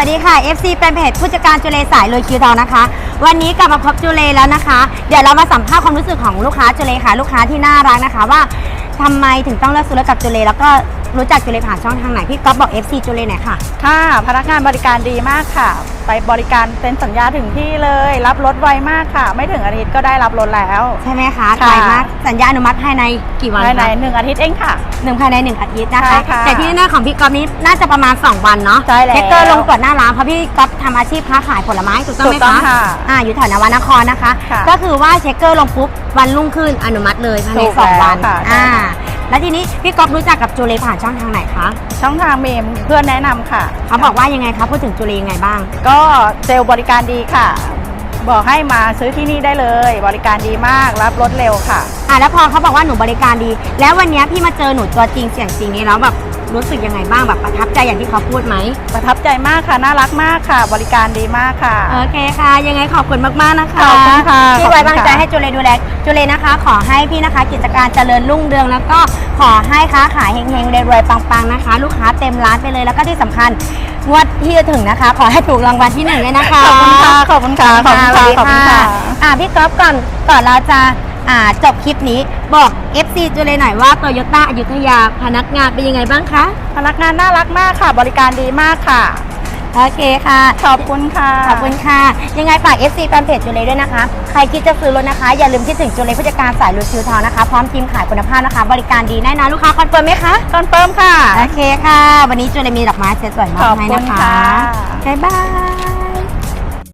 สวัสดีค่ะ FC เป็นเพจผู้จัดการจุเลสายลุยคิวทองนะคะ วันนี้กลับมาพบจุเลแล้วนะคะ เดี๋ยวเรามาสัมภาษณ์ความรู้สึกของลูกค้าจุเลค่ะ ลูกค้าที่น่ารักนะคะว่าทำไมถึงต้องเลือกซื้อรถกับจุเลแล้วก็ รู้จักจุเลผ่านช่องทางไหนพี่ก๊อฟบอก FC จุเลหน่อยค่ะ ค่ะพนักงานบริการดีมากค่ะ ไปบริการเซ็นสัญญาถึงที่เลย รับรถไวมากค่ะ ไม่ถึงอาทิตย์ก็ได้รับรถแล้ว ใช่ไหมคะค่ะไวมากสัญญาอนุมัติภายในกี่วันภายในคะหนึ่งอาทิตย์เองค่ะ หนึ่งภายในหนึ่งอาทิตย์นะใช่คะ ค่ะแต่ที่แน่ๆของพี่ก๊อฟนี้น่าจะประมาณ 2 วันเนาะใช่แล้วเช็คเกอร์ลงตรวจหน้าร้านเพราะพี่ก๊อฟทำอาชีพค้าขายผลไม้ถูกต้องไหมถูกต้องคะค่ะอ่าอยู่แถวนวนครนะคะ ค่ะก็คือว่าเช็คเกอร์ลงปุ๊บวันรุ่งขึ้นอนุมัติเลยภายในถูกสองแล้ววันค่ะ อ่า แล้วทีนี้พี่ก๊อฟรู้จักกับจูเลผ่านช่องทางไหนคะช่องทางเมมเพื่อนแนะนำค่ะ เขาบอกว่ายังไงคะพูดถึงจูเลยังไงบ้าง ก็เซลล์บริการดีค่ะ บอกให้มาซื้อที่นี่ได้เลย บริการดีมากรับรถเร็วค่ะ อ่าแล้วพอเขาบอกว่าหนูบริการดี แล้ววันนี้พี่มาเจอหนูตัวจริงเสียงจริงนี้แล้วแบบรู้สึกยังไงบ้างแบบประทับใจอย่างที่เขาพูดไหมประทับใจมากค่ะ น่ารักมากค่ะ บริการดีมากค่ะ โอเคค่ะ ยังไงขอบคุณมากๆนะคะขอบคุณค่ะที่ไว้วางใจขอบคุณค่ะให้จุเลดูแลจุเลนะคะ ขอให้พี่นะคะ กิจการเจริญรุ่งเรืองแล้วก็ขอให้ค้าขายเฮงๆรวยๆปังๆนะคะ ลูกค้าเต็มร้านไปเลยแล้วก็ที่สำคัญงวดที่จะถึงนะคะ ขอให้ถูกรางวัลที่หนึ่งเลยนะคะขอบคุณค่ะขอบคุณค่ะขอบคุณค่ะขอบคุณค่ะอ่าพี่ก๊อฟก่อนก่อนเราจะ อ่าจบคลิปนี้บอก FC จุเลหน่อยว่าโตโยต้าอยุธยาพนักงานเป็นยังไงบ้างคะ พนักงานน่ารักมากค่ะ บริการดีมากค่ะ โอเคค่ะ ขอบคุณค่ะ ขอบคุณค่ะ ยังไงฝาก FC แฟนเพจจุเลด้วยนะคะ ใครคิดจะซื้อรถนะคะ อย่าลืมคิดถึงจุเลผู้จัดการสายรูคิวทองนะคะ พร้อมทีมขายคุณภาพนะคะ บริการดีแน่นอนลูกค้าคอนเฟิร์มไหมคะ คอนเฟิร์มค่ะ โอเคค่ะ วันนี้จุเลมีดอกไม้สวยๆมอบให้ขอบคุนะณคะค่ะ บ๊ายบาย